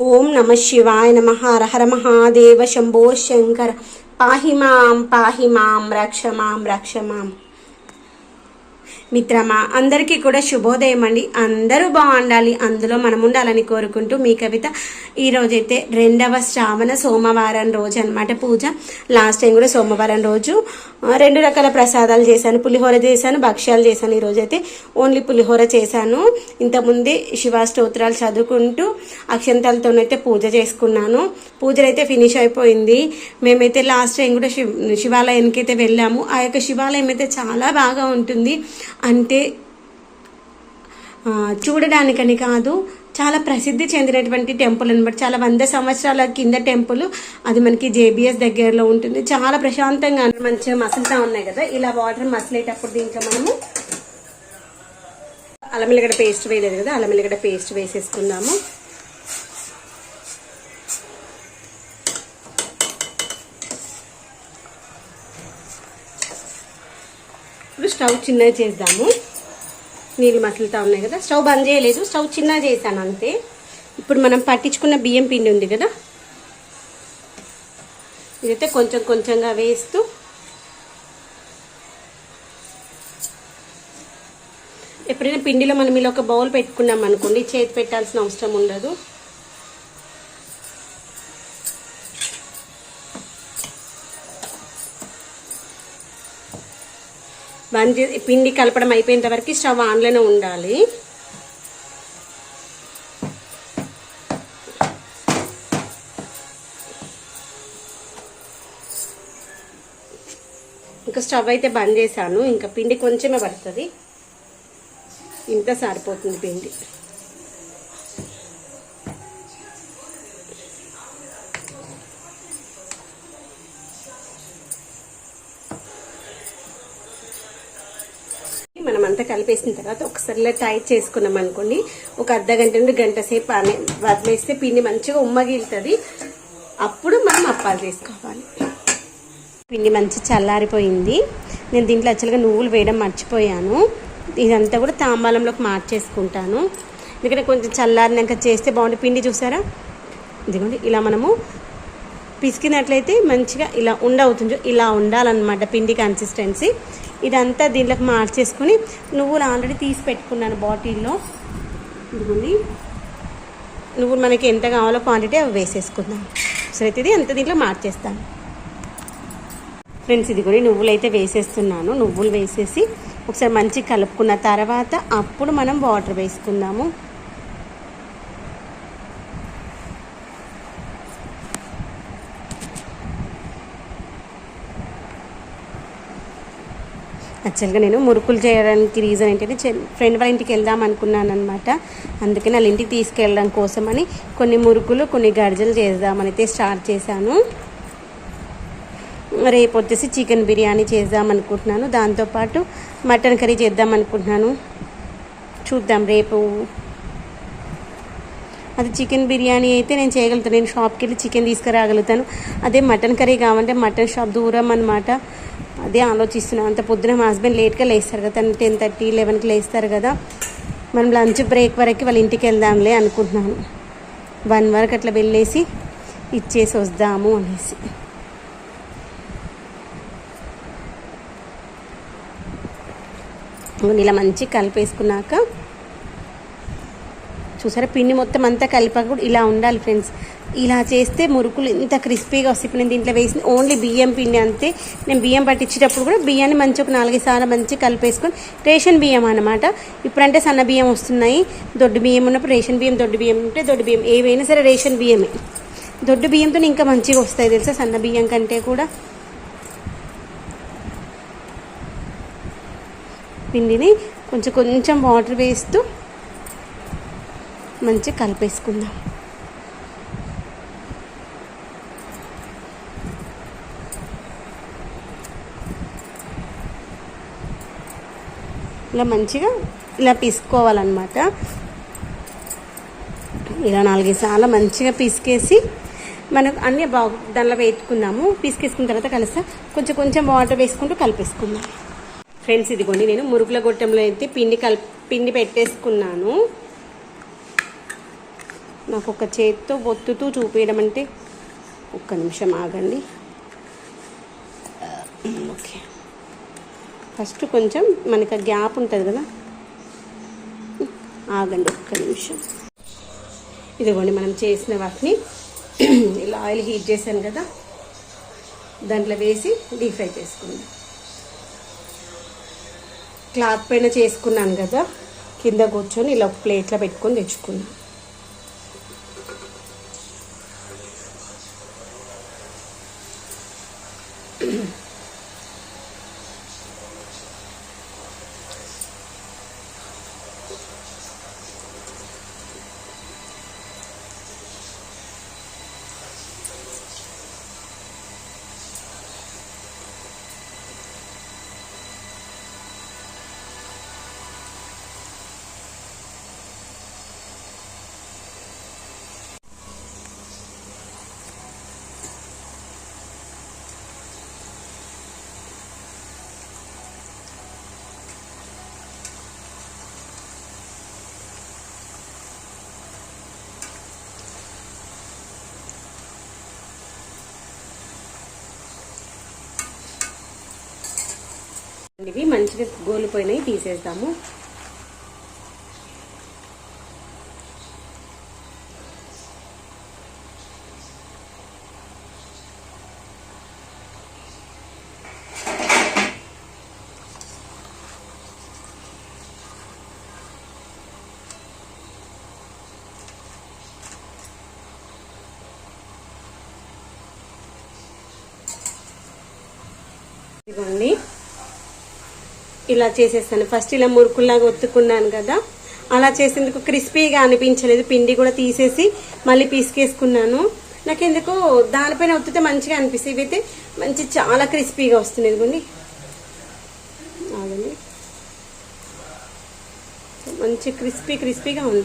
ఓం నమ శివాయ నమ హర మహాదేవ శంభో శంకర. పాహి మాం పాహి మాం రక్ష మాం రక్ష మాం. మిత్రమా అందరికీ కూడా శుభోదయం అండి. అందరూ బాగుండాలి. అందులో మనం ఉండాలని కోరుకుంటూ మీ కవిత ఈరోజైతే రెండవ శ్రావణ సోమవారం రోజు అనమాట పూజ. లాస్ట్ టైం కూడా సోమవారం రోజు రెండు రకాల ప్రసాదాలు చేశాను. పులిహోర చేశాను భక్ష్యాలు చేశాను. ఈ అయితే ఓన్లీ పులిహోర చేశాను. ఇంతకుముందే శివ స్తోత్రాలు చదువుకుంటూ అక్షంతాలతోనైతే పూజ చేసుకున్నాను. పూజలు అయితే ఫినిష్ అయిపోయింది. మేమైతే లాస్ట్ టైం కూడా శివ శివాలయానికి అయితే వెళ్ళాము. ఆ యొక్క శివాలయం అయితే చాలా బాగా ఉంటుంది. అంటే చూడడానికని కాదు చాలా ప్రసిద్ధి చెందినటువంటి టెంపుల్ అనమాట చాలా వంద సంవత్సరాల కింద టెంపుల్. అది మనకి జేబిఎస్ దగ్గరలో ఉంటుంది. చాలా ప్రశాంతంగా మంచిగా మసులుతా ఉన్నాయి కదా. ఇలా వాటర్ మసలేటప్పుడు దీంట్లో మనము అల్లం పేస్ట్ వేయలేదు కదా. అల్లం పేస్ట్ వేసేసుకుందాము. ఇప్పుడు స్టవ్ చిన్నగా చేద్దాము. నీళ్ళు మసులుతా ఉన్నాయి కదా? స్టవ్ బంద్ చేయలేదు. స్టవ్ చిన్నగా చేశాను అంతే. ఇప్పుడు మనం పట్టించుకున్న బియ్యం పిండి ఉంది కదా? ఇదైతే కొంచెం కొంచెంగా వేస్తూ ఎప్పుడైనా పిండిలో మనం ఇలా ఒక బౌల్ పెట్టుకున్నాం అనుకోండి చేతి పెట్టాల్సిన అవసరం ఉండదు. బంద్ చే- పిండి కలపడం అయిపోయేంత వరకు స్టవ్ ఆన్లోనే ఉండాలి. ఇంకా స్టవ్ అయితే బంద్ చేశాను. ఇంకా పిండి కొంచెమే పడుతుంది. ఇంత సరిపోతుంది పిండి. మనం అంతా కలిపేసిన తర్వాత ఒకసారి ఇలా టైట్ చేసుకున్నాం అనుకోండి. ఒక అర్ధ గంట నుండి గంట సేపు అనే వదిలేస్తే పిండి మంచిగా ఉమ్మగిలుతుంది. అప్పుడు మనం అప్పాలు చేసుకోవాలి. పిండి మంచి చల్లారిపోయింది. నేను దీంట్లో యాక్చువల్గా నువ్వులు వేయడం మర్చిపోయాను. ఇదంతా కూడా తాంబాలంలోకి మార్చేసుకుంటాను. ఎందుకంటే కొంచెం చల్లారినాక చేస్తే బాగుంటుంది. పిండి చూసారా? ఇదిగోండి ఇలా మనము పిసికినట్లయితే మంచిగా ఇలా ఉండవుతుంది. ఇలా ఉండాలన్నమాట పిండి కన్సిస్టెన్సీ ఇదంతా దీంట్లోకి మార్చేసుకుని నువ్వులు ఆల్రెడీ తీసి పెట్టుకున్నాను బాటిల్లో. ఇదిగోండి. నువ్వులు మనకి ఎంత కావాలో క్వాంటిటీ అవి వేసేసుకుందాం. సరే అయితే ఇది ఎంత దీంట్లో మార్చేస్తాను? ఫ్రెండ్స్ ఇది కూడా నువ్వులు అయితే వేసేస్తున్నాను. నువ్వులు వేసేసి ఒకసారి మంచి కలుపుకున్న తర్వాత అప్పుడు మనం వాటర్ వేసుకుందాము. యాక్చువల్గా నేను మురుకులు చేయడానికి రీజన్ ఏంటంటే ఫ్రెండ్ వాళ్ళ ఇంటికి వెళ్దాం అనుకున్నాను అనమాట అందుకని వాళ్ళ ఇంటికి తీసుకెళ్ళడం కోసమని కొన్ని మురుకులు కొన్ని గర్జలు చేద్దామని అయితే స్టార్ట్ చేశాను. రేపు వచ్చేసి చికెన్ బిర్యానీ చేద్దాం అనుకుంటున్నాను. దాంతోపాటు మటన్ కర్రీ చేద్దాం అనుకుంటున్నాను. చూద్దాం రేపు. అది చికెన్ బిర్యానీ అయితే నేను చేయగలుగుతాను. నేను షాప్కి వెళ్ళి చికెన్ తీసుకురాగలుగుతాను. అదే మటన్ కర్రీ కావాలంటే మటన్ షాప్ దూరం అనమాట అదే ఆలోచిస్తున్నాం అంత పొద్దున మా హస్బెండ్ లేట్గా లేస్తారు కదా తను టెన్ థర్టీ లెవెన్కి లేస్తారు కదా. మనం లంచ్ బ్రేక్ వరకు వాళ్ళ ఇంటికి వెళ్దాంలే అనుకుంటున్నాను. వన్ వరకు అట్లా వెళ్ళేసి ఇచ్చేసి వద్దాము అనేసి. ఇలా మంచి కలిపేసుకున్నాక చూసారా? పిండి మొత్తం అంతా కలిపాక ఇలా ఉండాలి ఫ్రెండ్స్. ఇలా చేస్తే మురుకులు ఇంత క్రిస్పీగా వస్తాయి. ఇప్పుడు నేను దీంట్లో వేసింది ఓన్లీ బియ్యం పిండి అంతే. నేను బియ్యం పట్టించేటప్పుడు కూడా బియ్యాన్ని మంచి ఒక నాలుగైదు సార్లు మంచి కలిపేసుకొని రేషన్ బియ్యం అనమాట ఇప్పుడంటే సన్న బియ్యం వస్తున్నాయి. దొడ్డు బియ్యం ఉన్నప్పుడు రేషన్ బియ్యం దొడ్డు బియ్యం ఉంటే దొడ్డు బియ్యం. ఏవైనా సరే రేషన్ బియ్యమే. దొడ్డు బియ్యంతో ఇంకా మంచిగా వస్తాయి తెలుసా సన్న బియ్యం కంటే కూడా? పిండిని కొంచెం కొంచెం వాటర్ వేస్తూ మంచిగా కలిపేసుకుందాం. ఇలా మంచిగా ఇలా పీసుకోవాలన్నమాట. ఇలా నాలుగైదు సార్లు మంచిగా పీసుకేసి మనకు అన్నీ బాగు దానిలో వేసుకుందాము పీసుకేసుకున్న తర్వాత కలిస్తా కొంచెం కొంచెం వాటర్ వేసుకుంటూ కలిపేసుకుందాం. ఫ్రెండ్స్ ఇదిగోండి నేను మురుగుల గొట్టంలో అయితే పిండి కల్ పిండి పెట్టేసుకున్నాను. నాకు ఒక చేతితో ఒత్తుతూ చూపించడం అంటే ఒక్క నిమిషం ఆగండి. ఓకే. ఫస్ట్ కొంచెం మనకి గ్యాప్ ఉంటుంది కదా? ఆగండి ఒక్క నిమిషం. ఇదిగోండి మనం చేసిన వాటిని ఇలా ఆయిల్ హీట్ చేశాను కదా? దాంట్లో వేసి డీప్ ఫ్రై చేసుకుందాం. క్లాత్ పైన చేసుకున్నాను కదా? కింద కూర్చొని ఇలా ప్లేట్లో పెట్టుకొని తెచ్చుకున్నాను ఇవి మంచిగా గోలిపోయినాయి తీసేస్తాము ఇదిగోండి. ఇలా చేసేస్తాను. ఫస్ట్ ఇలా మురుకుల్లాగా ఒత్తుకున్నాను కదా. అలా చేసేందుకు క్రిస్పీగా అనిపించలేదు. పిండి కూడా తీసేసి మళ్ళీ పీసుకేసుకున్నాను. నాకెందుకు దానిపైన ఒత్తితే మంచిగా అనిపిస్తుంది. ఇవైతే మంచి చాలా క్రిస్పీగా వస్తుంది ఇదిగోండి. మంచి క్రిస్పీ క్రిస్పీగా ఉంది.